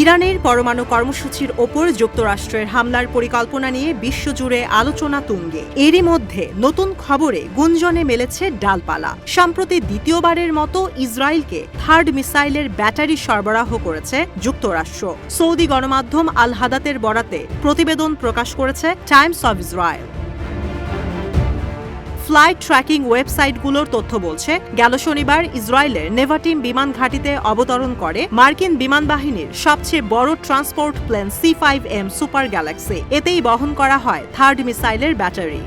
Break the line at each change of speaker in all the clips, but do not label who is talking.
ইরানের পরমাণু কর্মসূচির ওপর যুক্তরাষ্ট্রের হামলার পরিকল্পনা নিয়ে বিশ্বজুড়ে আলোচনা তুঙ্গে। এরই মধ্যে নতুন খবরে গুঞ্জনে মেলেছে ডালপালা। সম্প্রতি দ্বিতীয়বারের মতো ইসরায়েলকে থার্ড মিসাইলের ব্যাটারি সরবরাহ করেছে যুক্তরাষ্ট্র। সৌদি গণমাধ্যম আল হাদাতের বরাতে প্রতিবেদন প্রকাশ করেছে Times of Israel. Flight tracking ওয়েবসাইটগুলোর তথ্য বলছে, গেল শনিবার ইসরায়েলের নেভাটিম বিমান ঘাঁটিতে অবতরণ করে মার্কিন বিমান বাহিনীর সবচেয়ে বড় transport plane C five M Super Galaxy. এতেই বহন করা হয় থার্ড মিসাইলের ব্যাটারি।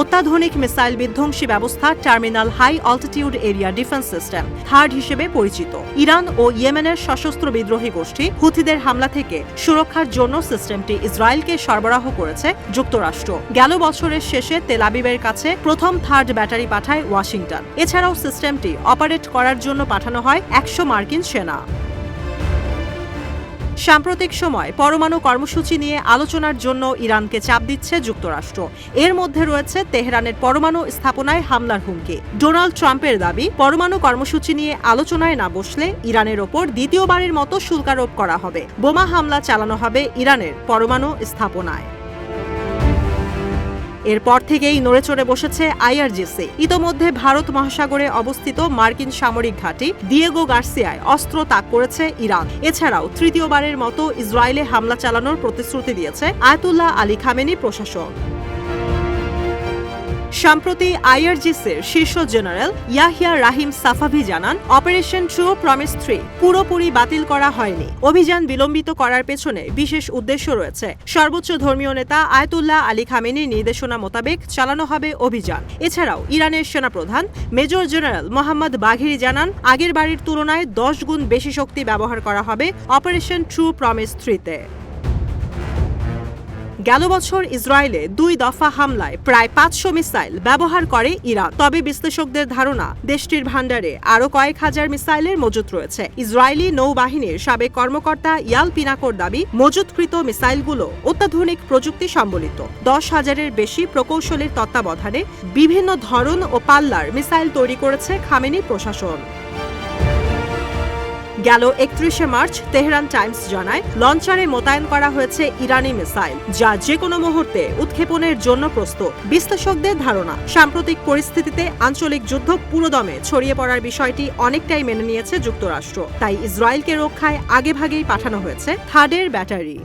অত্যাধুনিক মিসাইল বিধ্বংসী ব্যবস্থা Terminal High Altitude Area Defense system THAAD হিসেবে পরিচিত। ইরান ও ইয়েমেনের সশস্ত্র বিদ্রোহী গোষ্ঠী হুথিদের হামলা থেকে সুরক্ষার জন্য সিস্টেমটি ইসরায়েলকে সরবরাহ করেছে যুক্তরাষ্ট্র। গেল বছরের শেষে তেলাবিবের কাছে প্রথম থার্ড ব্যাটারি পাঠায় ওয়াশিংটন। এছাড়াও সিস্টেমটি অপারেট করার জন্য পাঠানো হয় একশো মার্কিন সেনা। সাম্প্রতিক সময় পরমাণু কর্মসূচি নিয়ে আলোচনার জন্য ইরানকে চাপ দিচ্ছে যুক্তরাষ্ট্র। এর মধ্যে রয়েছে তেহরানের পরমাণু স্থাপনায় হামলার হুমকি। ডোনাল্ড ট্রাম্পের দাবি, পরমাণু কর্মসূচি নিয়ে আলোচনায় না বসলে ইরানের ওপর দ্বিতীয়বারের মতো শুল্কারোপ করা হবে। বোমা হামলা চালানো হবে ইরানের পরমাণু স্থাপনায়। এরপর থেকেই নড়েচড়ে বসেছে আইআরজিসি। ইতোমধ্যে ভারত মহাসাগরে অবস্থিত মার্কিন সামরিক ঘাঁটি দিয়েগো গার্সিয়ায় অস্ত্র তাক করেছে ইরান। এছাড়াও তৃতীয়বারের মতো ইসরায়েলে হামলা চালানোর প্রতিশ্রুতি দিয়েছে আয়তুল্লাহ আলী খামেনি প্রশাসন। সম্প্রতি আইআরজিসির শীর্ষ জেনারেল ইয়াহিয়া রাহিম সাফাভি জানান, অপারেশন ট্রু প্রমিস থ্রি পুরোপুরি বাতিল করা হয়নি। অভিযান বিলম্বিত করার পেছনে বিশেষ উদ্দেশ্য রয়েছে। সর্বোচ্চ ধর্মীয় নেতা আয়তুল্লাহ আলী খামেনির নির্দেশনা মোতাবেক চালানো হবে অভিযান। এছাড়াও ইরানের সেনাপ্রধান মেজর জেনারেল মোহাম্মদ বাঘিরি জানান, আগের বাড়ির তুলনায় দশ গুণ বেশি শক্তি ব্যবহার করা হবে অপারেশন ট্রু প্রমিস থ্রিতে। গেল বছর ইসরায়েলে দুই দফা হামলায় প্রায় পাঁচশো মিসাইল ব্যবহার করে ইরান। তবে বিশ্লেষকদের ধারণা, দেশটির ভাণ্ডারে আরও কয়েক হাজার মিসাইলের মজুত রয়েছে। ইসরায়েলি নৌবাহিনীর সাবেক কর্মকর্তা ইয়াল পিনাকোর দাবি, মজুতকৃত মিসাইলগুলো অত্যাধুনিক প্রযুক্তি সম্বলিত। দশ হাজারের বেশি প্রকৌশলীর তত্ত্বাবধানে বিভিন্ন ধরন ও পাল্লার মিসাইল তৈরি করেছে খামেনি প্রশাসন। গেল একত্রিশে মার্চ, তেহরান টাইমস জানায়, লঞ্চারে মোতায়েন করা হয়েছে ইরানি মিসাইল, যা যে কোনো মুহূর্তে উৎক্ষেপণের জন্য প্রস্তুত। বিশ্লেষকদের ধারণা, সাম্প্রতিক পরিস্থিতিতে আঞ্চলিক যুদ্ধ পুরোদমে ছড়িয়ে পড়ার বিষয়টি অনেকটাই মেনে নিয়েছে যুক্তরাষ্ট্র। তাই ইসরায়েলকে রক্ষায় আগেভাগেই পাঠানো হয়েছে থার্ডের ব্যাটারি।